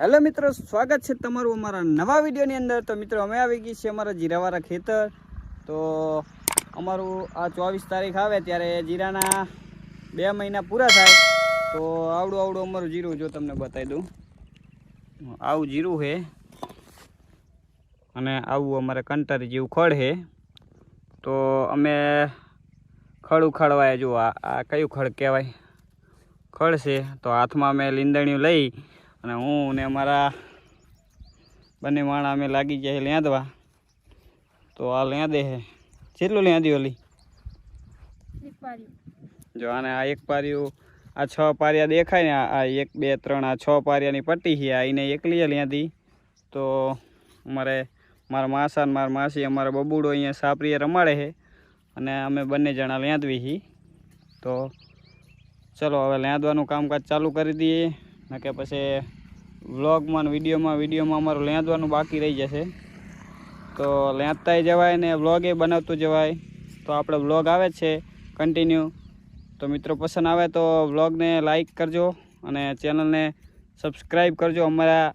Hello મિત્રો, સ્વાગત છે તમારું અમારા નવા વિડીયોની અંદર. તો મિત્રો, અમે આવી ગઈ છીએ અમારા જીરાવાળા ખેતર. તો અમારું આ ચોવીસ તારીખ આવે ત્યારે જીરાના બે મહિના પૂરા થાય. તો આવડું આવડું અમારું જીરું જો તમને બતાવી દઉં. આવું જીરું છે. અને આવું અમારે કંટારી જેવું ખડ છે. તો અમે ખડ ઉખાડવાય જો આ કયું ખડ કહેવાય? ખડ છે. તો હાથમાં અમે લીંદણીયું લઈ અને હું ને અમારા બંને માણા અમે લાગી ગયા છે લેંદવા. તો આ લેંદે હે કેટલું લેંદી ઓલી? જો આને આ એક પારિયું આ છ પારિયા દેખાય ને આ- એક બે ત્રણ આ છ પારિયાની પટ્ટી છે આ એને એકલી લેંદી. તો અમારે મારા માસા ને મારા માસી અમારા બબુડો અહીંયા સાપરીએ રમાડે છે. અને અમે બંને જણા લેંદવી છીએ. તો ચલો હવે લેંદવાનું કામકાજ ચાલુ કરી દઈએ. કે પછી વ્લોગમાં વિડીયોમાં વિડીયોમાં અમારું લેંદવાનું બાકી રહી જશે. તો લેંદતાય જવાય ને વ્લોગે બનાવતું જવાય. તો આપણે વ્લોગ આવે જ છે કન્ટિન્યુ તો મિત્રો પસંદ આવે તો વ્લોગને લાઈક કરજો અને ચેનલને સબસ્ક્રાઈબ કરજો. અમારા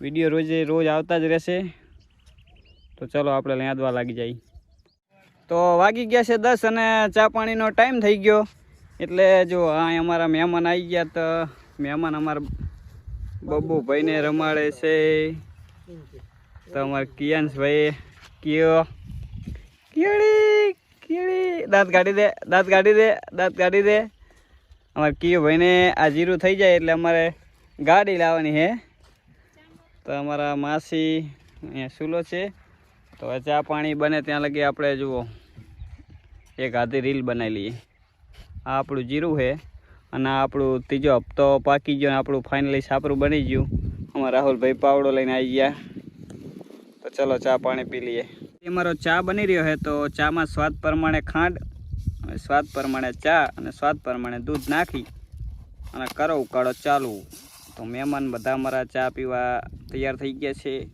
વીડિયો રોજે રોજ આવતા જ રહેશે. તો ચલો આપણે લેંદવા લાગી જઈએ તો વાગી ગયા છે દસ અને ચા પાણીનો ટાઈમ થઈ ગયો. એટલે જો આ અમારા મહેમાન આવી ગયા તો મહેમાન અમારા બબ્બુ ભાઈને રમાડે છે. તો અમારા કિયાંશભાઈ કિયો? કીડી કીડી. દાંત કાઢી દે, દાંત કાઢી દે, દાંત કાઢી દે. અમારે કિયો ભાઈને આ જીરું થઈ જાય એટલે અમારે ગાડી લાવવાની છે તો અમારા માસી અહીંયા સૂલો છે. તો ચા પાણી બને ત્યાં લગી આપણે જુઓ. એક આધી રીલ બનાવી લઈએ. આ આપણું જીરું છે અને આપણું ત્રીજો હપ્તો પાકી ગયો અને આપણું ફાઇનલી સાપરું બની ગયું. અમારા રાહુલભાઈ પાવડો લઈને આવી ગયા. તો ચલો ચા પાણી પી લઈએ. એ મારો ચા બની રહ્યો છે, તો ચામાં સ્વાદ પ્રમાણે ખાંડ, અને સ્વાદ પ્રમાણે ચા, અને સ્વાદ પ્રમાણે દૂધ નાખી, અને કરો ઉકાળો ચાલુ. તો મહેમાન બધા અમારા ચા પીવા તૈયાર થઈ ગયા છે.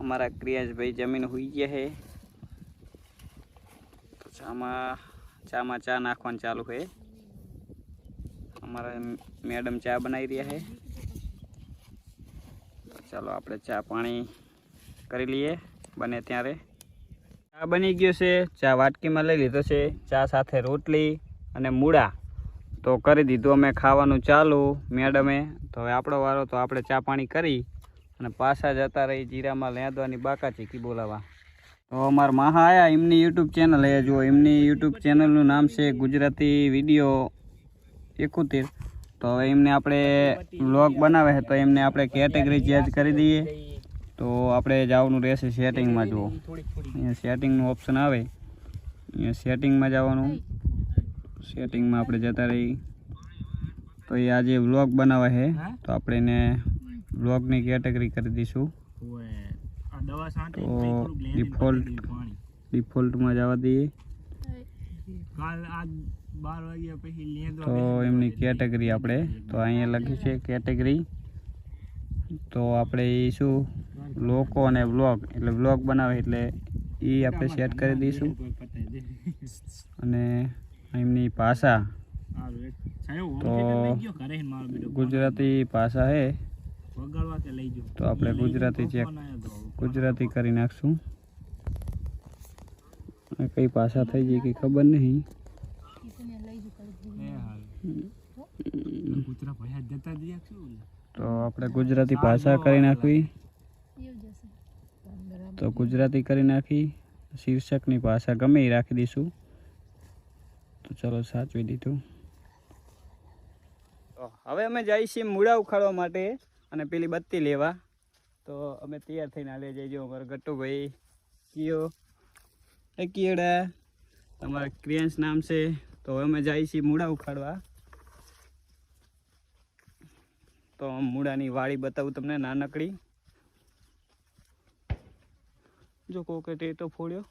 અમારા ક્રિયાશભાઈ જમીન હોઈ ગયા છે. તો ચામાં ચામાં ચા નાખવાનું ચાલુ છે. અમારા મેડમ ચા બનાવી રહ્યા છે. ચાલો આપણે ચા પાણી કરી લઈએ, બને ત્યારે. ચા બની ગયો છે, ચા વાટકીમાં લઈ લીધો છે, ચા સાથે રોટલી અને મૂળા. તો કરી દીધું અમે ખાવાનું ચાલુ, મેડમે. તો હવે આપણો વારો, તો આપણે ચા પાણી કરી અને પાછા જતા રહી જીરામાં લેંદવાની બાકા ચીકી બોલાવા. તો અમારા મહા આયા, એમની યુટ્યુબ ચેનલ એ જો એમની યુટ્યુબ ચેનલનું નામ છે ગુજરાતી વીડિયો એકોતેર. તો હવે એમને આપણે વ્લોગ બનાવે છે તો એમને આપણે કેટેગરી ચેન્જ કરી દઈએ. તો આપણે જવાનું રહેશે સેટિંગમાં જુઓ. અહીંયા સેટિંગનું ઓપ્શન આવે. અહીંયા સેટિંગમાં જવાનું. સેટિંગમાં આપણે જતા રહી તો એ આજે વ્લોગ બનાવે છે. તો આપણે એને વ્લોગની કેટેગરી કરી દઈશું. તો ડિફોલ્ટ ડિફોલ્ટમાં જવા દઈએ. તો એમની કેટેગરી આપણે તો અહીંયા લખ્યું છે કેટેગરી. તો આપણે એ શું લોકો અને વ્લોગ એટલે વ્લોગ બનાવે એટલે એ આપણે સેટ કરી દઈશું. અને એમની ભાષા. તો ગુજરાતી ભાષા છે તો આપણે ગુજરાતી ચેક ગુજરાતી કરી નાખશું. કઈ ભાષા થઈ ગઈ કે ખબર નહીં. તો આપણે ગુજરાતી ભાષા કરી નાખવી. તો ગુજરાતી કરી નાખી. શીર્ષકની ભાષા ગમે એ રાખી દઈશું. તો ચલો સાચવી દીધું. તો હવે અમે જઈએ છીએ મૂળા ઉખાડવા માટે અને પેલી બત્તી લેવા. તો અમે તૈયાર થઈને હાલે જઈજો અમારો ગટ્ટુભાઈ. કિયો? એ કિયડા. તમારા ક્રિયાંશ નામ છે. તો અમે જઈએ છીએ મૂળા ઉખાડવા. તો મૂળાની વાડી બતાવું તમને નાનકડી. જો કોકે તે તો ફોડ્યો.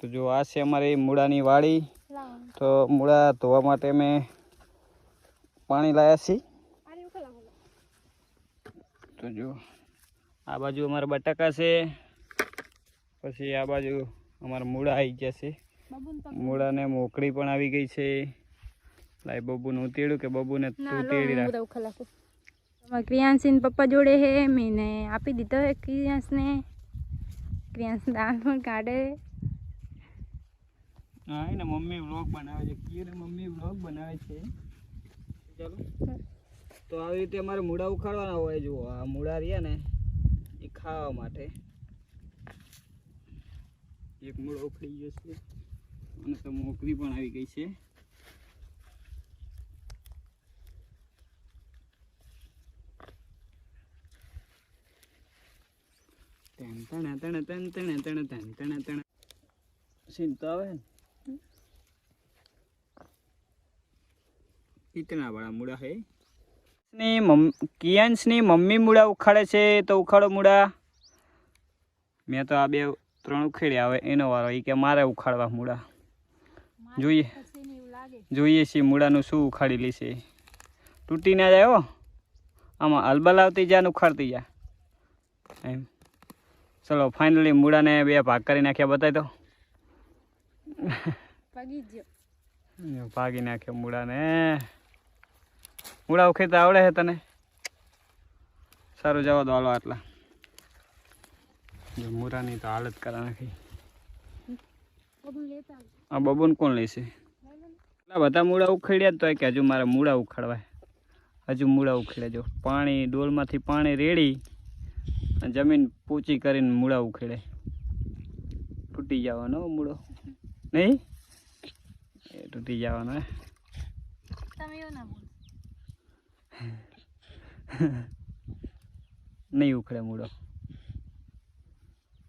તો જો આ છે અમારી મૂળાની વાડી. તો મૂળા ધોવા માટે અમે પાણી લાવ્યા છીએ. તો જો આ બાજુ અમારા બટાકા છે. પછી આ બાજુ અમારા મૂળા આવી ગયા છે. મૂળાને મોકળી પણ આવી ગઈ છે. લાય બબુને હું તેડું કે બબુને ના તું તેડી રાખ. ક્રિયાંશીન પપ્પા જોડે હે મેં આપી દીધો હે ક્રિયાંશને ક્રિયાંશ દાંત પણ કાઢે. હા એને મમ્મી વ્લોગ બનાવે છે. કીર મમ્મી વ્લોગ બનાવે છે. ચાલો. તો આવી રીતે અમારે મૂળા ઉખાડવાના હોય જુઓ આ મૂળા રહ્યા ને એ ખાવા માટે. એક મૂળો ઉખડી ગયો છે. અને તો મોકરી પણ આવી ગઈ છે. ઇતના વાળા મૂળા હે. કિયાન્સની મમ્મી મૂળા ઉખાડે છે, તો ઉખાડો મૂળા. મેં તો આ બે ત્રણ ઉખેડ્યા આવે એનો વારો એ કે મારે ઉખાડવા મૂળા. જોઈએ. જોઈએ છીએ મૂળાનું શું ઉખાડી લેશે તૂટી ના જાય હો. આમાં અલબલ આવતી જા ને ઉખાડતી જા એમ. ચલો ફાઇનલી મૂળાને બે ભાગ કરી નાખ્યા બતાવી દો. ભાગી નાખ્યો મૂળાને. મૂળા ઉખેડતા આવડે છે તને? સારું જવા દો હાલો આટલા. જો મૂળાની તો હાલત કરા નાખી. આ બબુન કોણ લેશે? બધા મૂળા ઉખેડ્યા તો કે હજુ મારે મૂળા ઉખાડવાય. હજુ મૂળા ઉખેડે જો. પાણી ડોલમાંથી પાણી રેડી અને જમીન પૂચી કરીને મૂળા ઉખેડે. તૂટી જવાનો મૂળો. નહીં? એ તૂટી જવાનો નહીં ઉખડે મૂળો.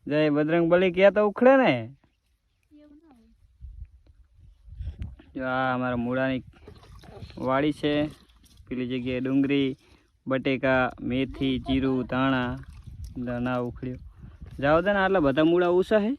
જય બજરંગ બલી ક્યાં તો ઉખડે ને? આ અમારા મૂળાની વાડી છે. પેલી જગ્યાએ ડુંગળી બટેકા, મેથી, જીરું, ધાણા ધાણા ઉખડ્યું. જાઓ દે ને આટલા બધા મૂળા ઉષા હે.